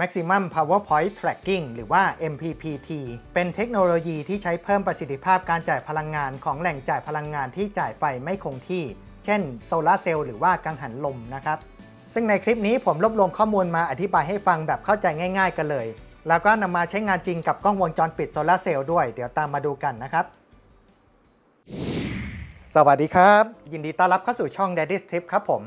Maximum Power Point Tracking หรือว่า MPPT เป็นเทคโนโลยีที่ใช้เพิ่มประสิทธิภาพการจ่ายพลังงานของแหล่งจ่ายพลังงานที่จ่ายไฟไม่คงที่ เช่นโซลาร์เซลล์หรือว่ากังหันลมนะครับซึ่งในคลิปนี้ผมรวบรวมข้อมูลมาอธิบายให้ฟังแบบเข้าใจง่าย ๆ กันเลย แล้วก็นำมาใช้งานจริงกับกล้องวงจรปิดโซลาร์เซลล์ด้วย เดี๋ยวตามมาดูกันนะครับสวัสดีครับ ยินดีต้อนรับเข้าสู่ช่อง Daddy's Tip ครับผม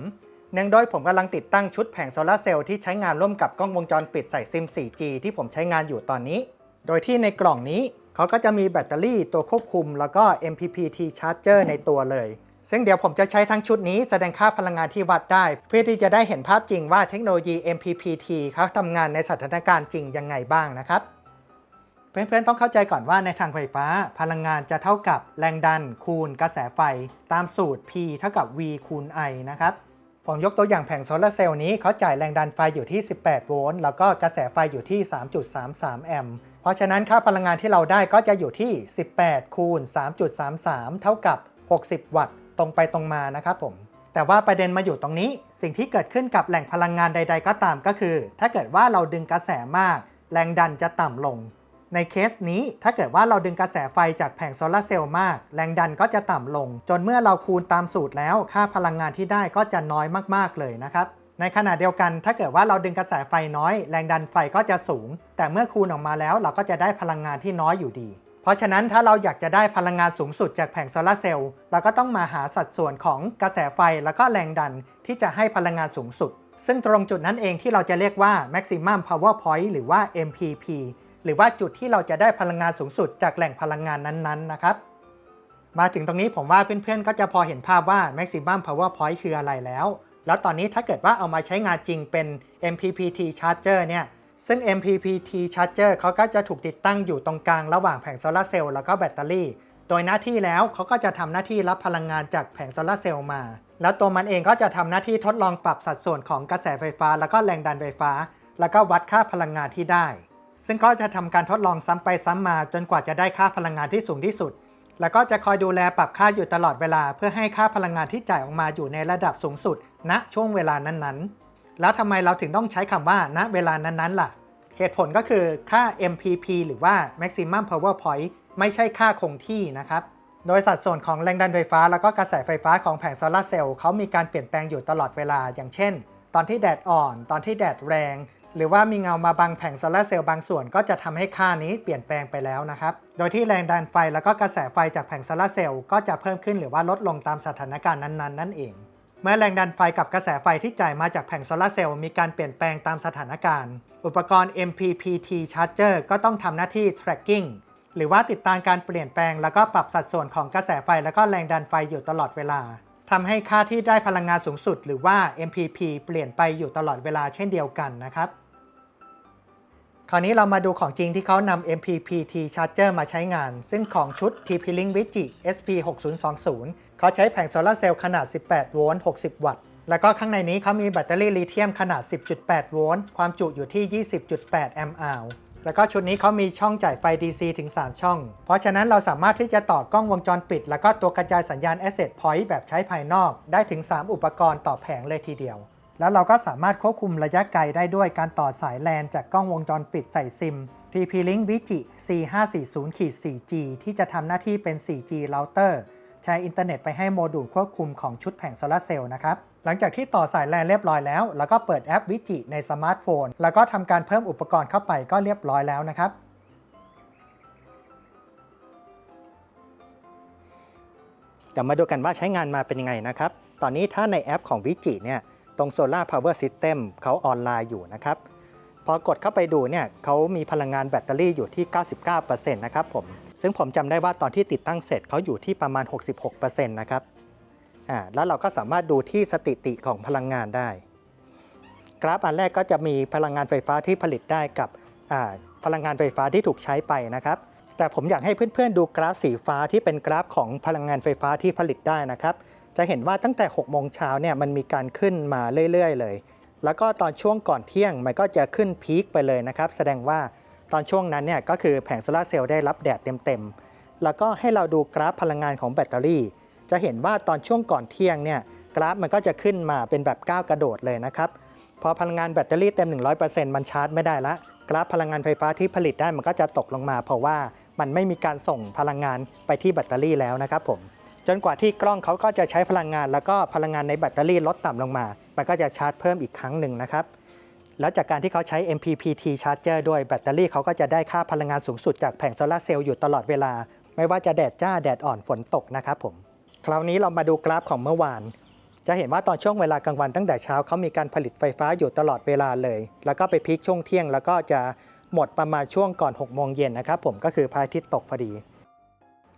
เนื่องโดยผมกำลังติดตั้งชุดแผงโซลาร์เซลล์ที่ใช้งานร่วมกับกล้องวงจรปิดใส่ซิม 4G ที่ผมใช้งานอยู่ตอนนี้ โดยที่ในกล่องนี้เขาก็จะมีแบตเตอรี่ตัวควบคุม แล้วก็ MPPT charger ในตัวเลย ซึ่งเดี๋ยวผมจะใช้ทั้งชุดนี้แสดงค่าพลังงานที่วัดได้ เพื่อที่จะได้เห็นภาพจริงว่าเทคโนโลยี MPPT เขาทำงานในสถานการณ์จริงยังไงบ้างนะครับเพื่อนๆ ต้องเข้าใจก่อนว่าในทางไฟฟ้า พลังงานจะเท่ากับแรงดันคูณกระแสไฟ ตามสูตร P เท่ากับ V คูณ I นะครับ ผมยกตัวอย่างแผงโซลาร์เซลล์นี้เขาจ่ายแรงดันไฟอยู่ที่ 18 โวลต์ แล้วก็กระแสไฟอยู่ที่ 3.33 แอมป์ เพราะฉะนั้นค่าพลังงานที่เราได้ก็จะอยู่ที่ 18 คูณ 3.33 เท่ากับ 60 วัตต์ ตรงไปตรงมานะครับผม แต่ว่าประเด็นมาอยู่ตรงนี้ สิ่งที่เกิดขึ้นกับแหล่งพลังงานใด ๆ ก็ตามก็คือ ถ้าเกิดว่าเราดึงกระแสมาก แรงดันจะต่ำลง ในเคสนี้ถ้าเกิดว่าเราดึงกระแสไฟจากแผงโซลาร์เซลล์มาก แรงดันก็จะต่ำลง จนเมื่อเราคูณตามสูตรแล้ว ค่าพลังงานที่ได้ก็จะน้อยมากๆเลยนะครับในขณะเดียวกันถ้าเกิดว่าเราดึงกระแสไฟน้อย แรงดันไฟก็จะสูง แต่เมื่อคูณออกมาแล้วเราก็จะได้พลังงานที่น้อยอยู่ดี เพราะฉะนั้นถ้าเราอยากจะได้พลังงานสูงสุดจากแผงโซลาร์เซลล์เราก็ต้องมาหาสัดส่วนของกระแสไฟแล้วก็แรงดันที่จะให้พลังงานสูงสุด ซึ่งตรงจุดนั้นเองที่เราจะเรียกว่า maximum power point หรือว่า MPP หรือว่าจุดที่เราจะได้พลังงานสูงสุดจากแหล่งพลังงานนั้นๆนะครับ มาถึงตรงนี้ผมว่าเพื่อนๆก็จะพอเห็นภาพว่า maximum power point คืออะไรแล้ว แล้วตอนนี้ถ้าเกิดว่าเอามาใช้งานจริงเป็น MPPT charger เนี่ยซึ่ง MPPT charger เขาก็จะถูกติดตั้งอยู่ตรงกลางระหว่างแผงโซลาร์เซลล์แล้วก็แบตเตอรี่ โดยหน้าที่แล้วเขาก็จะทำหน้าที่รับพลังงานจากแผงโซลาร์เซลล์มา แล้วตัวมันเองก็จะทำหน้าที่ทดลองปรับสัดส่วนของกระแสไฟฟ้า แล้วก็แรงดันไฟฟ้า แล้วก็วัดค่าพลังงานที่ได้ ซึ่งก็จะทำการทดลองซ้ำไปซ้ำมาจนกว่าจะได้ค่าพลังงานที่สูงที่สุด แล้วก็จะคอยดูแลปรับค่าอยู่ตลอดเวลา เพื่อให้ค่าพลังงานที่จ่ายออกมาอยู่ในระดับสูงสุด ณช่วงเวลานั้นๆ แล้วทำไมเราถึงต้องใช้คำว่า ณเวลานั้นๆล่ะ เหตุผลก็คือค่า MPP หรือว่า maximum power point ไม่ใช่ค่าคงที่นะครับโดยสัดส่วนของแรงดันไฟฟ้า แล้วก็กระแสไฟฟ้าของแผงโซลาร์เซลล์เขามีการเปลี่ยนแปลงอยู่ตลอดเวลา อย่างเช่น ตอนที่แดดอ่อน ตอนที่แดดแรง หรือว่ามีเงามาบังแผงโซลาร์เซลล์บางส่วนก็จะทำให้ค่านี้เปลี่ยนแปลงไปแล้วนะครับ โดยที่แรงดันไฟแล้วก็กระแสไฟจากแผงโซลาร์เซลล์ก็จะเพิ่มขึ้นหรือว่าลดลงตามสถานการณ์นั้นๆ นั่นเอง เมื่อแรงดันไฟกับกระแสไฟที่จ่ายมาจากแผงโซลาร์เซลล์มีการเปลี่ยนแปลงตามสถานการณ์ อุปกรณ์ MPPT charger ก็ต้องทำหน้าที่ tracking หรือว่าติดตามการเปลี่ยนแปลง แล้วก็ปรับสัดส่วนของกระแสไฟแล้วก็แรงดันไฟอยู่ตลอดเวลา ทำให้ค่าที่ได้พลังงานสูงสุด หรือว่า MPP เปลี่ยนไปอยู่ตลอดเวลาเช่นเดียวกันนะครับ คราวนี้เรามาดูของจริงที่เขานำ MPPT charger มาใช้งาน ซึ่งของชุด TP-Link Vigi SP6020 เขาใช้แผงโซลาร์เซลล์ขนาด 18 โวลต์ 60 วัตต์ แล้วก็ข้างในนี้เขามีแบตเตอรี่ลิเธียมขนาด 10.8 โวลต์ ความจุอยู่ที่ 20.8 แอมป์อาว แล้วก็ชุดนี้เขามีช่องจ่ายไฟ DC ถึง 3 ช่อง เพราะฉะนั้นเราสามารถที่จะต่อกล้องวงจรปิด แล้วก็ตัวกระจายสัญญาณ Asset Point แบบใช้ภายนอก ได้ถึง 3 อุปกรณ์ต่อแผงเลยทีเดียว แล้วเราก็สามารถควบคุมระยะไกลได้ด้วยการต่อสายแลนจากกล้องวงจรปิดใส่ซิม TP-Link Vigi C540-4G ที่จะทำหน้าที่เป็น 4G router ใช้อินเทอร์เน็ตไปให้โมดูลควบคุมของชุดแผงโซลาร์เซลล์นะครับ หลังจากที่ต่อสายแลนเรียบร้อยแล้ว แล้วก็เปิดแอป Vigi ในสมาร์ทโฟน แล้วก็ทำการเพิ่มอุปกรณ์เข้าไปก็เรียบร้อยแล้วนะครับเดี๋ยวมาดูกันว่าใช้งานมาเป็นยังไงนะครับ ตอนนี้ถ้าในแอปของ Vigi เนี่ย ตรง Solar Power System เขาออนไลน์อยู่นะครับ พอกดเข้าไปดูเนี่ยเขามีพลังงานแบตเตอรี่อยู่ที่ 99%นะครับผม ซึ่งผมจำได้ว่าตอนที่ติดตั้งเสร็จเขาอยู่ที่ประมาณ 66%นะครับอ่าแล้วเราก็สามารถดูที่สถิติของพลังงานได้ กราฟอันแรกก็จะมีพลังงานไฟฟ้าที่ผลิตได้กับอ่าพลังงานไฟฟ้าที่ถูกใช้ไปนะครับ แต่ผมอยากให้เพื่อนๆดูกราฟสีฟ้าที่เป็นกราฟของพลังงานไฟฟ้าที่ผลิตได้นะครับ จะเห็นว่าตั้งแต่6โมงเช้าเนี่ยมันมีการขึ้นมาเรื่อยๆ เลย แล้วก็ตอนช่วงก่อนเที่ยงมันก็จะขึ้นพีคไปเลยนะครับ แสดงว่า ตอนช่วงนั้นเนี่ยก็คือแผงโซลาเซลล์ได้รับแดดเต็มๆ แล้วก็ให้เราดูกราฟพลังงานของแบตเตอรี่ จะเห็นว่าตอนช่วงก่อนเที่ยงเนี่ยกราฟมันก็จะขึ้นมาเป็นแบบก้าวกระโดดเลยนะครับพอพลังงานแบตเตอรี่เต็ม 100%มันชาร์จไม่ได้ละกราฟพลังงานไฟฟ้าที่ผลิตได้มันก็จะตกลงมา เพราะว่ามันไม่มีการส่งพลังงานไปที่แบตเตอรี่แล้วนะครับผมจนกว่าที่กล้องเขาก็จะใช้พลังงาน แล้วก็พลังงานในแบตเตอรี่ลดต่ำลงมา มันก็จะชาร์จเพิ่มอีกครั้งหนึ่งนะครับ แล้วจากการที่เขาใช้ MPPT charger ด้วยแบตเตอรี่เขาก็จะได้ค่าพลังงานสูงสุดจากแผงโซลาร์เซลล์อยู่ตลอดเวลา ไม่ว่าจะแดดจ้าแดดอ่อนฝนตกนะครับผม คราวนี้เรามาดูกราฟของเมื่อวาน จะเห็นว่าตอนช่วงเวลากลางวันตั้งแต่เช้าเขามีการผลิตไฟฟ้าอยู่ตลอดเวลาเลย แล้วก็ไปพีคช่วงเที่ยง แล้วก็จะหมดประมาณช่วงก่อน6โมงเย็นนะครับผมก็คือพระอาทิตย์ตกพอดี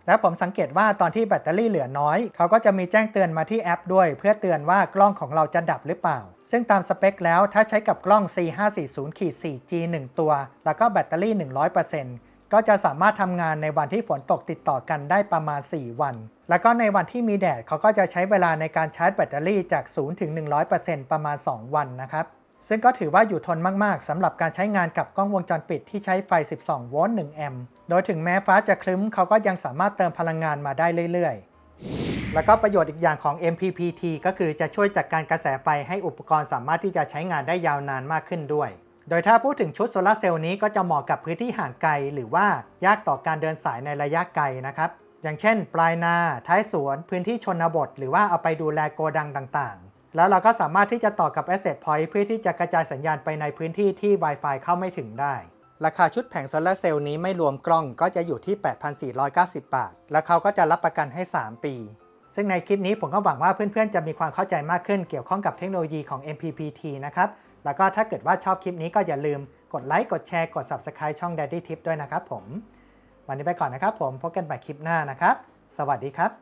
แล้วผมสังเกตว่าตอนที่แบตเตอรี่เหลือน้อย เขาก็จะมีแจ้งเตือนมาที่แอปด้วย เพื่อเตือนว่ากล้องของเราจะดับหรือเปล่า ซึ่งตามสเปคแล้วถ้าใช้กับกล้อง C540-4G 1 ตัว แล้วก็แบตเตอรี่ 100%ก็จะสามารถทำงานในวันที่ฝนตกติดต่อกันได้ประมาณ 4 วัน แล้วก็ในวันที่มีแดดเขาก็จะใช้เวลาในการชาร์จแบตเตอรี่จาก 0 ถึง 100%ประมาณ 2 วันนะครับ ซึ่งก็ถือว่าอยู่ทนมาก ๆสำหรับการใช้งานกับกล้องวงจรปิดที่ใช้ไฟ 12 โวลต์ 1 แอมป์ โดยถึงแม้ฟ้าจะคลึ้มเขาก็ยังสามารถเติมพลังงานมาได้เรื่อย ๆ แล้วก็ประโยชน์อีกอย่างของ MPPT ก็คือจะช่วยจัดการกระแสไฟให้อุปกรณ์สามารถที่จะใช้งานได้ยาวนานมากขึ้นด้วย โดยถ้าพูดถึงชุดโซลาร์เซลล์นี้ก็จะเหมาะกับพื้นที่ห่างไกล หรือว่ายากต่อการเดินสายในระยะไกลนะครับ อย่างเช่น ปลายนา ท้ายสวน พื้นที่ชนบท หรือว่าเอาไปดูแลโกดังต่างๆ แล้วเราก็สามารถที่จะต่อกับ Asset Point เพื่อที่จะกระจายสัญญาณไปในพื้นที่ที่ Wi-Fi เข้าไม่ถึงได้ ราคาชุดแผงโซลาร์เซลล์นี้ไม่รวมกล้องก็จะอยู่ที่ 8,490 บาท แล้วเขาก็จะรับประกันให้ 3 ปี ซึ่งในคลิปนี้ผมก็หวังว่าเพื่อนๆ จะมีความเข้าใจมากขึ้นเกี่ยวข้องกับเทคโนโลยีของ MPPT นะครับ แล้วก็ถ้าเกิดว่าชอบคลิปนี้ก็อย่าลืมกดไลค์ กดแชร์ กด Subscribe ช่อง Daddy Tip ด้วยนะครับผม วันนี้ไปก่อนนะครับผม พบกันใหม่คลิปหน้านะครับ สวัสดีครับ